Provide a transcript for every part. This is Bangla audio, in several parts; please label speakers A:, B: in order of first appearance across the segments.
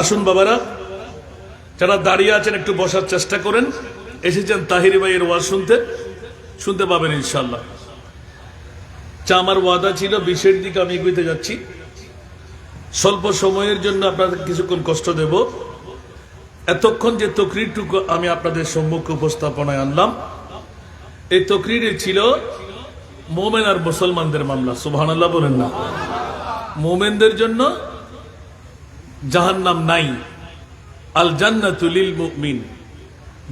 A: আসুন বাবারা, যারা দাঁড়িয়ে আছেন একটু বসার চেষ্টা করেন। এসেছেন তাহিরি ভাইয়ের ওয়াজ শুনতে শুনতে পাবেন ইনশাল্লাহ যা আমার ওয়াদা ছিল বিশের দিকে আমি এগোতে যাচ্ছি। স্বল্প সময়ের জন্য আপনাদের কিছুক্ষণ কষ্ট দেব। এতক্ষণ যে তকরিরটুকু আমি আপনাদের সম্মুখে উপস্থাপনায় আনলাম, এই তকরিরে ছিল মোমেন আর মুসলমানদের মামলা। আল্লাহ বলেন না। মোমেনদের জন্য জাহান্নাম নাই। আল জান্নাতুলিল মুমিন।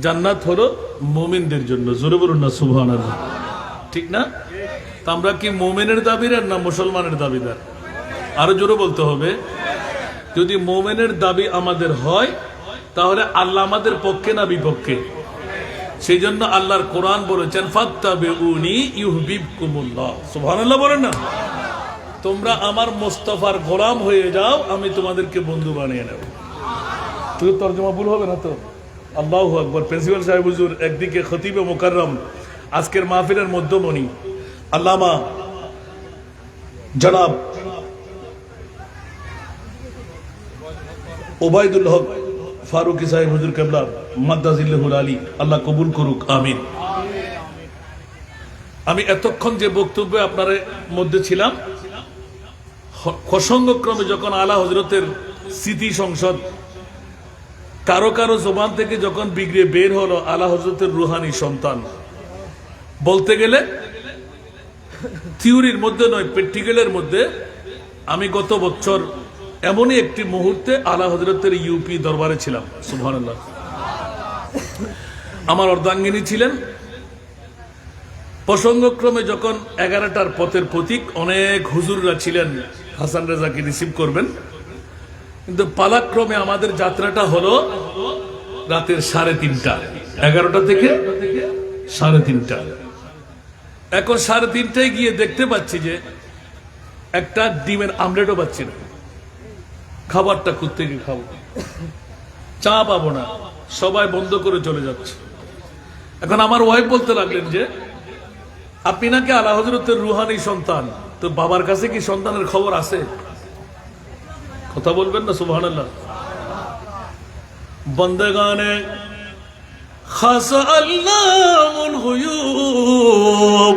A: জান্নাত হলো মুমিনদের জন্য। জোরে বলুন না, সুবহানাল্লাহ। ঠিক না? তা আমরা কি মোমেনের দাবিদার না মুসলমানের দাবিদার? আরও জোরে বলতে হবে। যদি মোমেনের দাবি আমাদের হয়, তাহলে আল্লাহ আমাদের পক্ষে না বিপক্ষে? সেই জন্য আল্লাহর কোরআন বলেছেন ফাত্তাবে উনি ইউহবিবকুমুল্লাহ। সুবহানাল্লাহ বলেন না? তোমরা আমার মোস্তফার গোলাম হয়ে যাও, আমি তোমাদেরকে বন্ধু বানিয়ে নেব। তুই তর্জমা ভুল হবে না তো? আল্লাহ আকবর। প্রিন্সিপাল সাহেব হুজুর, একদিকে খতিবে মোকাররম, আজকের মাহফিলের মধ্যমণি। আল্লামা জনাব ওবায়দুল হক ফারুকি সাহেব হুজুর কেবলা মাদ্দাজিল্লাহুল আলী। আল্লাহ কবুল করুক, আমিন। আমি এতক্ষণ যে বক্তব্যে আপনার মধ্যে ছিলাম প্রসঙ্গক্রমে যখন আলা হজরতের স্মৃতি সংসদ কারও কারও জবান থেকে যখন বিগড়ে বের হলো আলা হজরতের রুহানি সন্তান, বলতে গেলে থিওরির মধ্যে নয়, প্র্যাকটিক্যালের মধ্যে, আমি গত বছর এমনই একটি মুহূর্তে আলা হজরতের ইউপি দরবারে ছিলাম, সুবহানাল্লাহ। আমার অর্ধাঙ্গিনী ছিলেন। প্রসঙ্গক্রমে যখন এগারোটার পথের প্রতীক, অনেক হুজুররা ছিলেন। হাসান রেজাকে রিসিভ করবেন। কিন্তু পালাক্রমে আমাদের যাত্রাটা হলো রাতের সাড়ে তিনটা, এগারোটা থেকে সাড়ে তিনটা। এখন সাড়ে তিনটায় গিয়ে দেখতে পাচ্ছি যে একটা ডিমের আমলেটও পাচ্ছি না। খাবারটা থেকে খাব? চা পাবো না, সবাই বন্ধ করে চলে যাচ্ছে। এখন আমার ওয়াইফ বলতে লাগলেন যে, আপনি নাকি আলা হজরতের রুহানি সন্তান? তো বাবার কাছে কি সন্তানের খবর আছে? কথা বলবেন না সুবহান আল্লাহ বন্দেগানে খাস আল্লাহুল গুয়ুব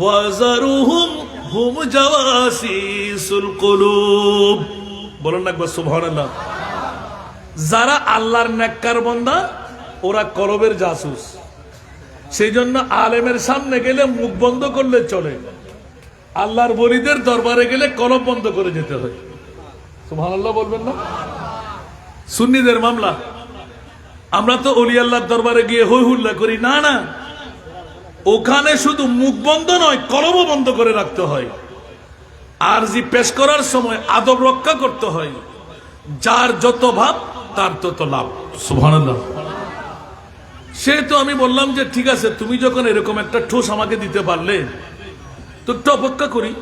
A: ওয়াজারুহুম হুম জাওয়াসিসুল কুলুব। বলেন না একবার যারা আল্লাহর নেককার বান্দা, ওরা কলবের জাসুস। সেই জন্য আলেমের সামনে গেলে মুখ বন্ধ করলে চলে। আল্লাহর বলিদের দরবারে গেলে কলম বন্ধ করে যেতে হয়। সুবহানাল্লাহ বলবেন না? সুন্নিদের মামলা। আমরা তো অলি আল্লাহর দরবারে গিয়ে হই হুল্লা করি। না না। ওখানে শুধু মুখ বন্ধ নয় কলমও বন্ধ করে রাখতে হয়। আর জি পেশ করার সময় আদব রক্ষা করতে হয়। যার যত ভাব, তার তত লাভ। সুভানাল্লাহ সে তো আমি বললাম যে, ঠিক আছে, তুমি যখন এরকম একটা ঠোস আমাকে দিতে পারলে তো একটু অপেক্ষা করি।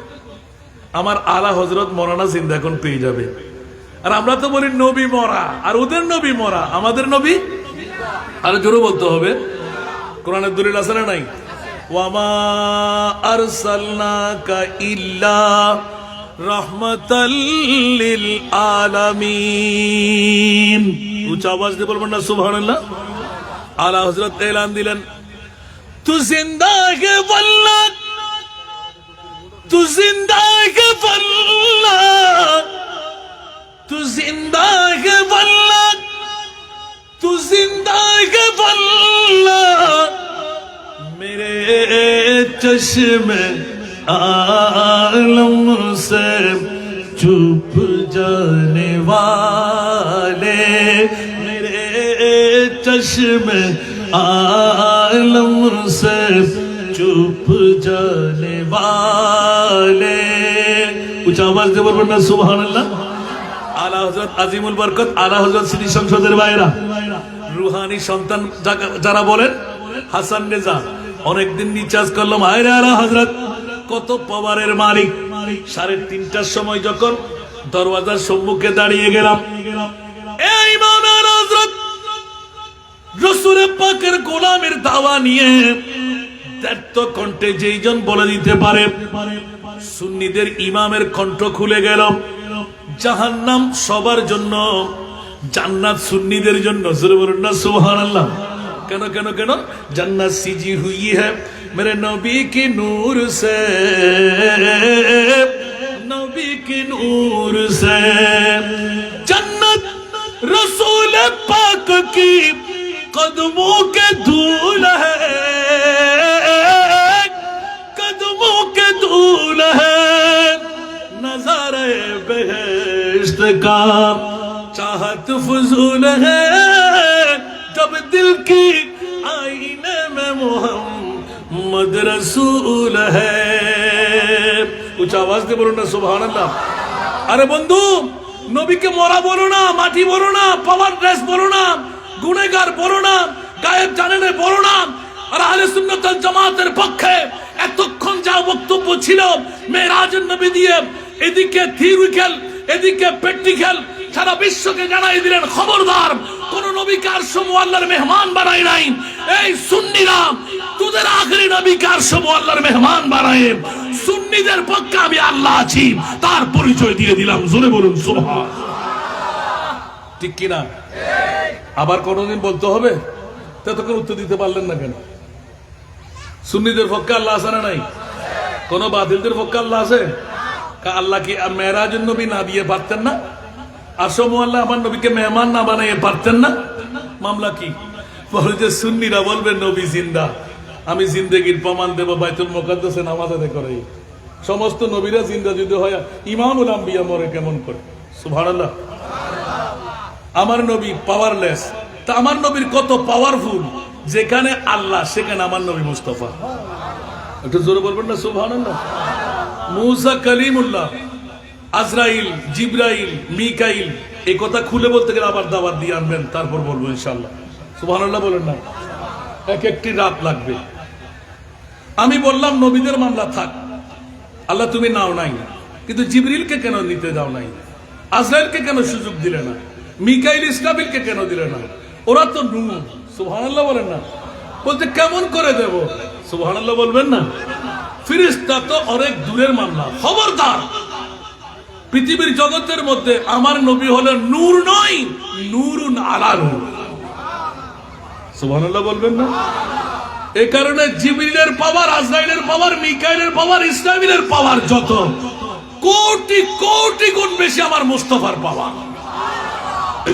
A: আমার আলা হজরত মরানা জিন্দা এখন পেয়ে যাবে। আর আমরা তো বলি নবী মরা। আর ওদের নবী মরা। আমাদের নবী? আর জোরে বলতে হবে। কোরআনের দলিল না নাই? ওয়ামা আরসালনাকা ইল্লা রাহমাতাল লিল আলামিন। উচ্চ আওয়াজ দিয়ে বলবেন না, সুবহানাল্লাহ। আলা হজরত এলান দিলেন, তু জিন্দা কে বল্লা تو زندہ ہے بلّہ تو زندہ ہے بلّہ تو زندہ ہے بلّہ میرے چشم عالم سے چھپ جانے والے۔ میرے چشم عالم سے চুপ চলে বালে। উঁচা আওয়াজ দিয়ে বলবেন না সুবহান আল্লাহ আলা হজরত আজিমুল বরকত, আলা হজরত শ্রী সংসদের ভাইরা রুহানি সন্তান যারা বলেন, হাসান নেজা অনেকদিন নিচাজ করলাম আয়রা আলা হজরত কত পাওয়ারের মালিক। সাড়ে তিনটার সময় যখন দরওয়াজার সম্মুখে দাঁড়িয়ে গেলাম, এই মানার হজরত রসুরে পাকের গোলামের দাওয়া নিয়ে ত্যাক্ত কণ্ঠে যেইজন বলে দিতে পারে সুন্নিদের ইমামের কণ্ঠ খুলে গেল জাহান্নাম সবার জন্য জান্নাত সুন্নিদের জন্য জোরে বলুন না সুবহানাল্লাহ কেন কেন কেন জান্নাত সিজি হুই है मेरे नबी की नूर से नबी की नूर से जन्नत रसूल पाक की कदमों के धूल है कदमों के धूल है नजारे बेहश्त का चाहत फजूल है जब दिल की आईने में मोहम्मद रसूल है कुछ आवाज दे बोलो ना सुबह अल्लाह আরে বন্ধু নবীকে মরা বলো না মাটি বলো না পাওয়ার ড্রেস বলো না গুনেগার বলো না গায়েব জানেনে বলো না জামাতের পক্ষে এতক্ষণ যা বক্তব্য ছিল মেরাজের নবী দিয়ে এদিকে থিওরিক্যাল এদিকে প্র্যাকটিক্যাল সারা বিশ্বকে জানাই দিলেন খবরদার, কোন নবীকে আর সমু আল্লাহর মেহমান বানাই নাই? এই সুন্নিরা, তোদের আখরি নবীকে আর সমু আল্লাহর মেহমান বানায়? সুন্নিদের পক্ষে আমি আল্লাহ আছি, তার পরিচয় দিয়ে দিলাম, জোরে বলুন, সুবহান। ঠিক কিনা? আবার কোনোদিন বলতে হবে? ততক্ষণ উত্তর দিতে পারলেন না কেন? সুন্নিদের পক্ষে আল্লাহ আছে না নাই? কোন বাতিলদের পক্ষে আল্লাহ আছে? আল্লাহ কি মেয়েরাজের নবী না দিয়ে পারতেন না? আসম আল্লাহ আমার নবীকে মেহমান না বানাইয়ে পারতেন না? মামলা কি? বলে যে সুন্নিরা বলবে, নবী জিন্দা। আমি জিন্দেগির প্রমাণ দেবো, বাইতুল মোকাদ্দাসে নামাজ আদায় করে সমস্ত নবীরা জিন্দা যদি হয়, ইমামুল আম্বিয়া মরে কেমন করে? সুবহানাল্লাহ। আমার নবী পাওয়ারলেস তা আমার নবীর কত পাওয়ারফুল যেখানে আল্লাহ, সেখানে আমার নবী মুস্তফা। একটু জোরে বলবেন না, সুবহানাল্লাহ। মুসা কালিমুল্লাহ, আজরাইল, জিব্রাইল, মিকাইল এই কথা খুলে বলতে গেলে আবার দাওয়াত দিয়ে আনবেন, তারপর বলব ইনশাল্লাহ সুবহানাল্লাহ বলেন না। এক একটি রাত লাগবে। আমি বললাম, নবীদের মামলা থাক। আল্লাহ, তুমি নাও নাই। কিন্তু জিবরিলকে কেন নিতে দাও নাই? আজরাইলকে কেন সুযোগ দিলে না? মিকাইল ইসরাবিলকে কেন দিলে না? ওরা তো নূর। সুবহানাল্লাহ বলেন না। বলতে কেমন করে দেব? সুবহানাল্লাহ বলবেন না? ফিরিস্তা তো অনেক দূরের মামলা, খবরদার। পৃথিবীর জগতের মধ্যে আমার নবী হলেন নূর নয়, নূরুন আলা নূর সুবহানাল্লাহ বলবেন না? এই কারণে জিবরিলের পাওয়ার, আজরাইলের পাওয়ার, মিকাইলের পাওয়ার ইসরাইলের পাওয়ার যত কোটি কোটি গুণ বেশি আমার মুস্তফার পাওয়ার।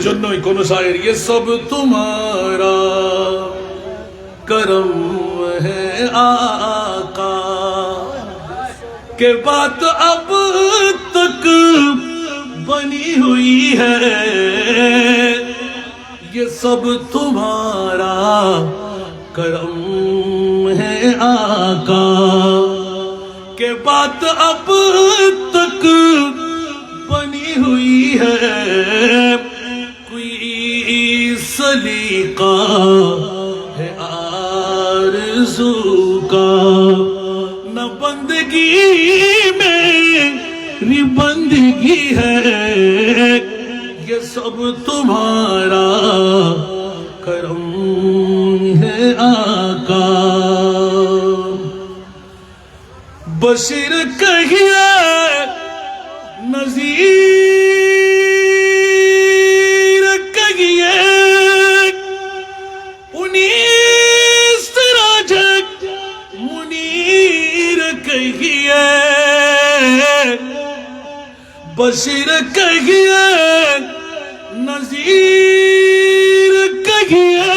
A: جنو কোন শায়ের یہ سب تمہارا کرم ہے آقا۔ کے بات اب تک بنی ہوئی ہے، یہ سب تمہارا کرم ہے آقا۔ کے بات اب تک بنی ہوئی ہے علی کا ہے آرزو کا۔ نہ بندگی میری بندگی ہے۔ یہ سب تمہارا کرم ہے آقا۔ بشر کہیا نظیر بشیر کہیے نظیر کہیے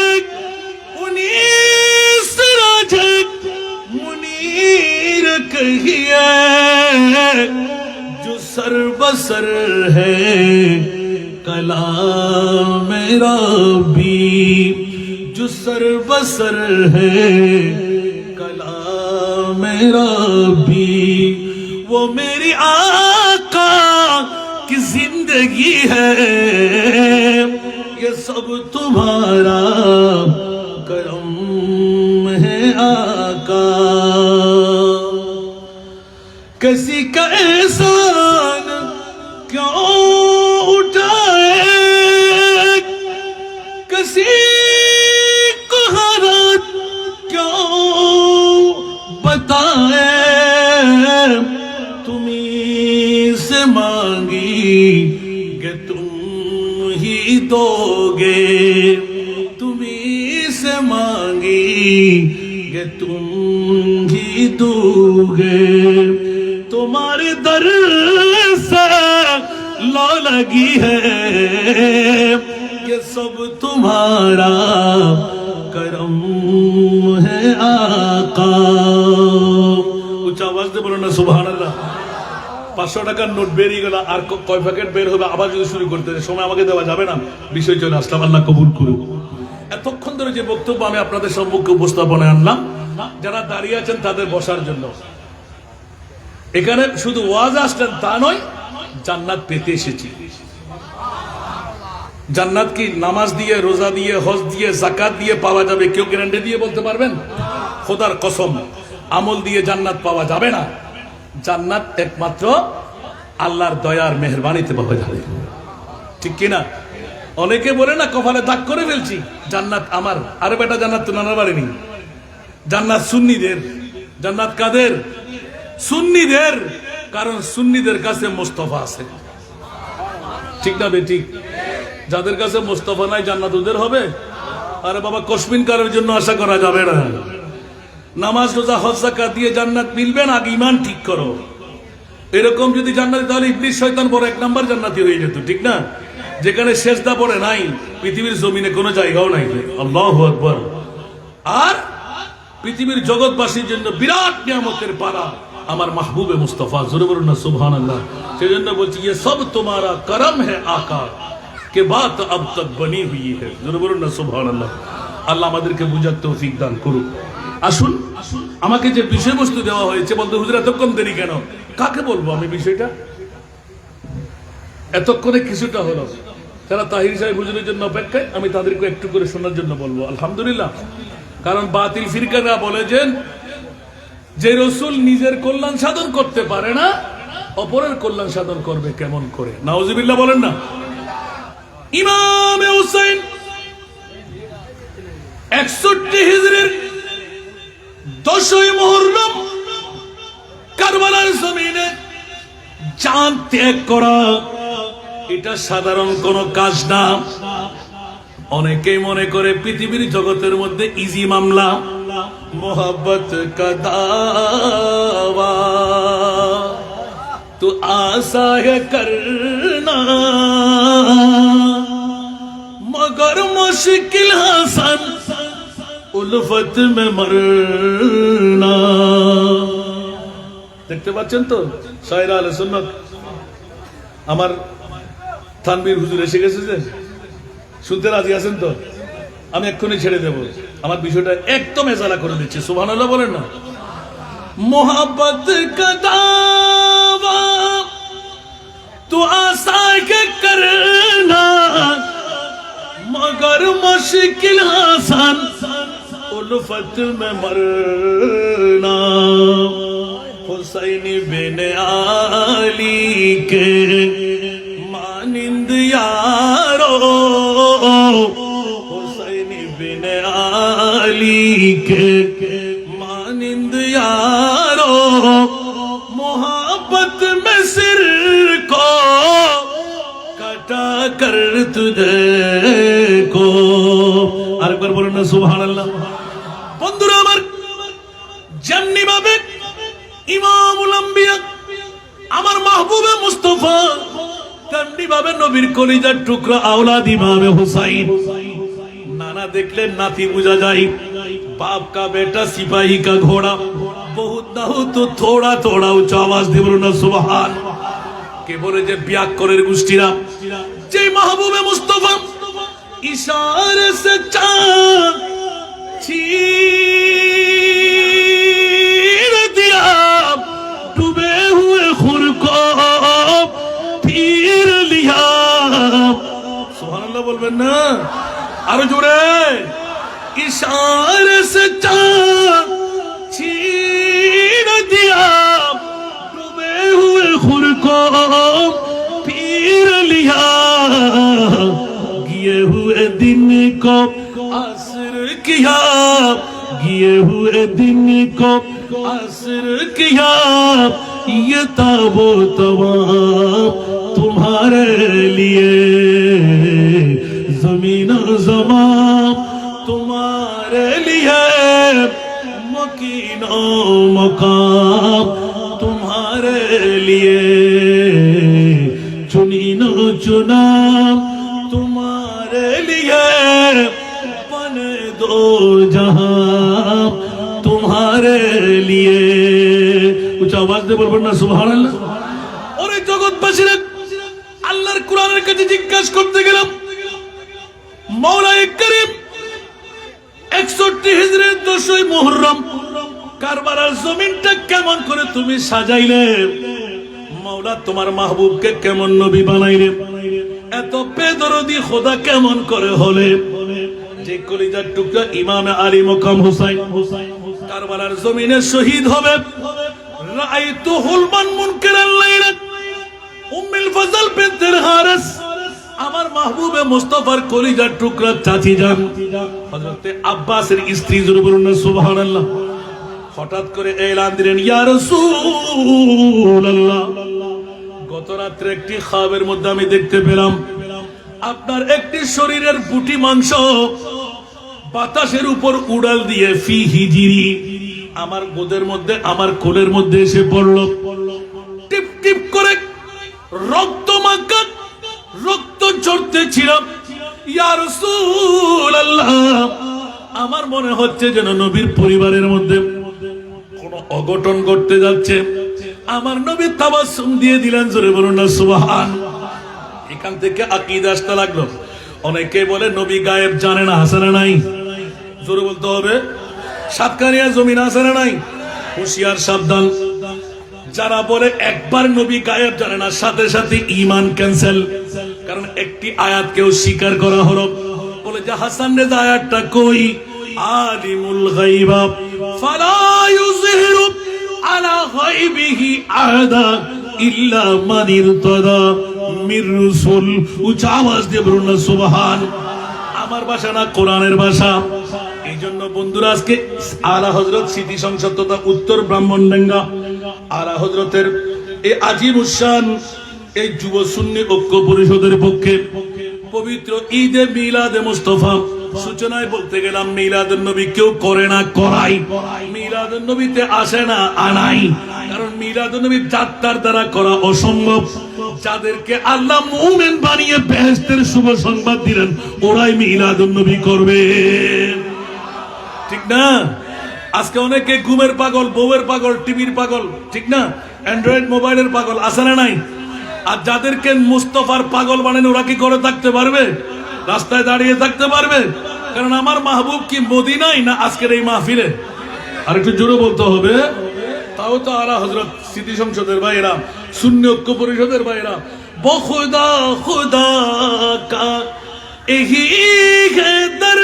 A: انیس راجک منیر کہیے، جو سر بسر ہے کلام میرا بھی جو سر بسر ہے کلام میرا بھی وہ میری آن زندگی ہے۔ یہ سب تمہارا کرم ہے آقا۔ کسی کا ایسا کہ تم ہی دو گے تم ہی سے مانگی کہ تم ہی دو گے تمہارے در سے لا لگی ہے یہ سب تمہارا کرم ہے آقا۔ اچھا وقت بولنا سبحان اللہ۔ পাঁচশো টাকার নোট বেরিয়ে গেল, আর কয় প্যাকেট বের হবে, আবার যদি শুরু করতে সময় আমাকে দেওয়া যাবে না। বিষয় চলে আসলাম, আল্লাহ কবুল করুক। এতক্ষণ ধরে যে বক্তব্য আমি আপনাদের সম্মুখে উপস্থাপনে আনলাম, যারা দাঁড়িয়ে আছেন তাদের বসার জন্য। এখানে শুধু ওয়াজ আসলেন তা নয়, জান্নাত পেতে এসেছি। জান্নাত কি নামাজ দিয়ে, রোজা দিয়ে, হজ দিয়ে জাকাত দিয়ে পাওয়া যাবে, কেউ গ্যারান্টি দিয়ে বলতে পারবেন? খোদার কসম, আমল দিয়ে জান্নাত পাওয়া যাবে না। জান্নাত একমাত্র আল্লাহর দয়ার মেহরবানিতে পাওয়া যাবে ঠিক কিনা অনেকে বলে না, কপালে দাগ করে ফেলছি। জান্নাত আমার। আরে বেটা, জান্নাত তো নানার বাড়ি নেই। জান্নাত সুন্নিদের। জান্নাত কাদের? সুন্নিদের। কারণ সুন্নিদের কাছে মোস্তফা আছে। ঠিক না বে, ঠিক? যাদের কাছে মোস্তফা নাই, জান্নাত ওদের হবে? আরে বাবা কসমিন কারের জন্য আশা করা যাবে না। নামাজ, রোজা হজাকা দিয়ে জান্নাত মিলবে না? আগে ইমান ঠিক করো। এরকম যদি জান্নাতি, তাহলে ইবলিশ শৈতান বড় এক নাম্বার জান্নাতি হয়ে যেত, ঠিক না? যেখানে শেষদা পড়ে নাই, পৃথিবীর জমিনে কোনো জায়গাও নাই আল্লাহ আকবর। আর পৃথিবীর জগৎবাসীর জন্য বিরাট নিয়ামতের পাড়া আমার মাহবুবে মুস্তফা। জরুর না সুবহান আল্লাহ সেই জন্য বলছি ইয়ে সব তোমারা করম হ্যাঁ আকা কে বাত আব তক বনি হুই হে জরুর না সুবহান আল্লাহ আল্লাহ আমাদেরকে বুঝার তৌফিক দান করুক। আসুন, আমাকে যে বিষয়বস্তু দেওয়া হয়েছে, বলতে হুজুর, এতক্ষণ দেরি কেন? কাকে বলব আমি বিষয়টা? এতক্ষণে কিছুটা হলো। যারা তাহির সাহেব হুজুরের জন্য অপেক্ষায়, আমি তাদেরকে একটু করে শোনার জন্য বলব, আলহামদুলিল্লাহ। কারণ বাতিল ফিরকারা বলেছেন, যে রসুল নিজের কল্যাণ সাধন করতে পারে না, অপরের কল্যাণ সাধন করবে কেমন করে? নাউজিবিল্লাহ বলেন না। ইমাম হুসাইন একষট্টি হিজড়ির দশই মুহরম কারবালার জমিনে যান ত্যাগ করা, এটা সাধারণ কোনো কাজ না। অনেকেই মনে করে পৃথিবীর জগতের মধ্যে ইজি মামলা, মোহাব্বত কদা তু আশা করনা। মগর মুশকিল হাসান উলফত মে মরনা। দেখতে পাচ্ছেন তো? সাহেরা আলে সুন্নত। আমার থানবীর হুজুর এসে গেছে যে, শুনতে রাজি আছেন তো? আমি এক্ষুনি ছেড়ে দেব। আমার বিষয়টা একদম এজালা করে দিচ্ছি সুহান বলেন না। মোহাম্মত কদাবা তু আশা কে করনা, মগর মুশকিল হাসান। الفت میں مرنا۔ حسین بن علی کے مانند یارو۔ حسین بن علی کے مانند یارو۔ محبت میں سر کو کٹا کر تجھے کو بار بولنا سبحان اللہ۔ আমার মাহবুবে মুস্তফা কান্ডি ভাবে নবীর কলিজার টুকরা আওলাদ ইমামে হুসাইন। নানা দেখলে নাতি বুঝা যায়, বাপ কা বেটা, সিপাহি কা ঘোড়া, বহুত তো থোড়া থোড়া আওয়াজ না কে বলে যে যে মাহবুবে মুস্তফা, ইশারে সে চা না আরো জোরে ইশারে সে চাঁদ छीन दिया डूबे हुए खुर को पीर लिया गिए हुए दिन को असर किया गिए हुए दिन को असर किया ये ताबो तमाम तुम्हारा زمین و زمان تمہارے لیے مکین و مقام تمہارے لیے چنین و چنام تمہارے لیے بنے دو جہاں تمہارے لیے کچھ آواز دے بولنا سبحان اللہ اور ایک جگت بسیرت আল্লাহর جی কাছে জিজ্ঞাসা করতে গেলাম মৌলাই করিম, একষট্টি হিজরের দশই মুহররম। কারবালার জমিনটা কেমন করে তুমি সাজাইলে? মাওলা তোমার মাহবুবকে কেমন নবী বানাইলে? এত বেদরদি খোদা কেমন করে হলে? যে কলিজার টুকরা ইমামে আলী মোকাম হুসাইন, কারবালার জমিনে শহীদ হবে। রাআইতু হুলমান মুনকিরাল লাইলা উম্মুল ফজল বিনতের হারিস আমার মাহবুবে মুস্তাফার কলিজার টুকরা চাচি যান। আব্বাসের স্ত্রী জোরে বলুন না হঠাৎ করে এলান দিলেন, ইয়া গত রাত্রে একটি খাবের মধ্যে আমি দেখতে পেলাম, আপনার একটি শরীরের বুটি মাংস বাতাসের উপর উড়াল দিয়ে ফি হিজিরি আমার গোদের মধ্যে, আমার কোলের মধ্যে এসে পড়ল। টিপ টিপ করে রক্ত মাখা, রক্ত ঝরতে ছিলাম ইয়া আমার মনে হচ্ছে যেন নবীর পরিবারের মধ্যে কোন অঘটন ঘটতে যাচ্ছে। আমার নবী তাবাসসুম দিয়ে দিলেন, জোরে বলুন না এখান থেকে আকীদা আসতে লাগল। অনেকে বলে নবী গায়েব জানে না, আছে না নাই? জোরে বলতে হবে। সাতকানিয়া জমিন আছে না নাই? হুশিয়ার, সাবধান। যারা বলে একবার নবী গায়েব জানে না, সাথে সাথে ইমান ক্যান্সেল। একটি আয়াত কেউ স্বীকার করা হলো। বলে যে হাসান রেজা আয়াতটা কই? আলিমুল গাইবা ফালা ইউযহিরু আলা গাইবিহি আহাদা ইল্লা মান ইরতাদা মির রাসূল। উচ্চ আওয়াজ দিয়ে বলুন না, সুবহান। আমার ভাষা না, কোরআনের ভাষা। এই জন্য বন্ধুরা, আজকে আলা হজরত স্মৃতি সংসদ তথা উত্তর ব্রাহ্মণডাঙ্গা, আলা হজরতের এই আজিম উসান এই যুব সুন্নি ঐক্য পরিষদের পক্ষে পবিত্র ঈদে মিলাদে মুস্তফা। সূচনায় বলতে গেলাম মিলাদুন নবী কেউ করে না, করাই। মিলাদুন নবীতে আসে না, আনাই। কারণ মিলাদুন নবী যাত্রার দ্বারা করা অসম্ভব। যাদেরকে আল্লাহ মুমিন বানিয়ে বেহেশতের শুভ সংবাদ দিলেন, ওরাই মিলাদুন নবী করবে। ঠিক না? আজকে অনেকে ঘুমের পাগল, বউয়ের পাগল, টিভির পাগল, ঠিক না? অ্যান্ড্রয়েড মোবাইলের পাগল আসে না নাই? আর যাদেরকে মুস্তফার পাগল বানেন, ওরা কি করে থাকতে পারবে? রাস্তায় দাঁড়িয়ে থাকতে পারবে? কারণ আমার মাহবুব কি মদিনাই না আজকের এই মাহফিলে? আর একটু জোরে বলতে হবে। তাও তো আরা হজরত স্মৃতি সংসদের বাইরা শূন্য ঐক্য পরিষদের বাইরা বখুদা খুদা কা, এহি দর,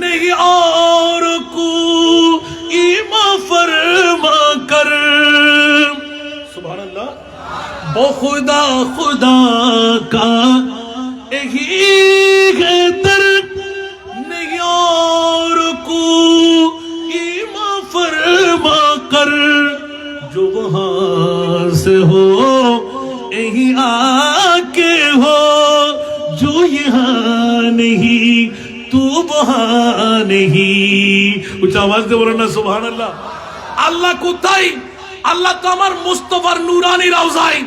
A: নেহি আর কু, ইমা ফরমা কর। وہ خدا خدا کا ایک ہی در نیار کو ایما فرما کر، جو وہاں سے ہو، یہی آ کے ہو، جو یہاں نہیں، تو وہاں نہیں۔ اچھا آواز دے بولنا، سبحان اللہ۔ اللہ کو تائی، اللہ تو ہمار مصطفر نورانی روزائی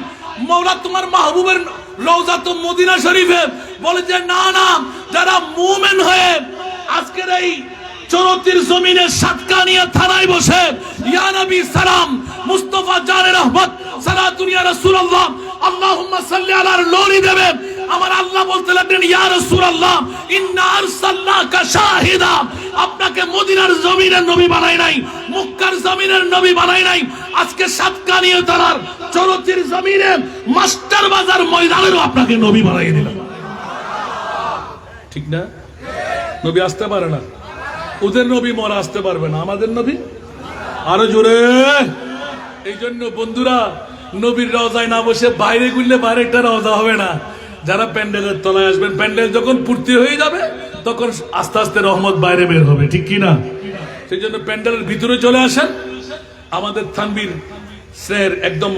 A: মৌলা তোমার মাহবুবের রওজা তো মদিনা শরীফে। বলে যে, না না, যারা মুমেন হয়ে আজকের এই চরতির জমিনে সাতকানিয়া থানায় বসে, ইয়া নবী সালাম, মুস্তফা জানে রহমত সালাতুন ইয়া রাসূলুল্লাহ, আল্লাহুম্মা সাল্লি আলার লোরি দেবে। আমার আল্লাহ বলতে লাগলেন, ইয়া রাসূলুল্লাহ, ইন্না আরসালনাকা শাহিদা, আপনাকে মদিনার জমিনের নবী বানাই নাই, মক্কার জমিনের নবী বানাই নাই আজকে সাতকানিয়া থানার চরতির জমিনে মাস্টার বাজার ময়দানেরও আপনাকে নবী বানাই দিলাম। ঠিক না? নবী আসতে পারে না। ওদের নবী মরা আসতে পারবে না। আমাদের নবী? আরও জোরে। এই জন্য বন্ধুরা, নবীর রওজায় না বসে বাইরে গুললে বাইরে একটা রজা হবে না। যারা প্যান্ডেলের তলায় আসবেন, প্যান্ডেল যখন পূর্তি হয়ে যাবে, তখন আস্তে আস্তে রহমত বাইরে বের হবে। ঠিক কি না সেই জন্য প্যান্ডেলের ভিতরে চলে আসেন। আমাদের থানবির স্যার একদম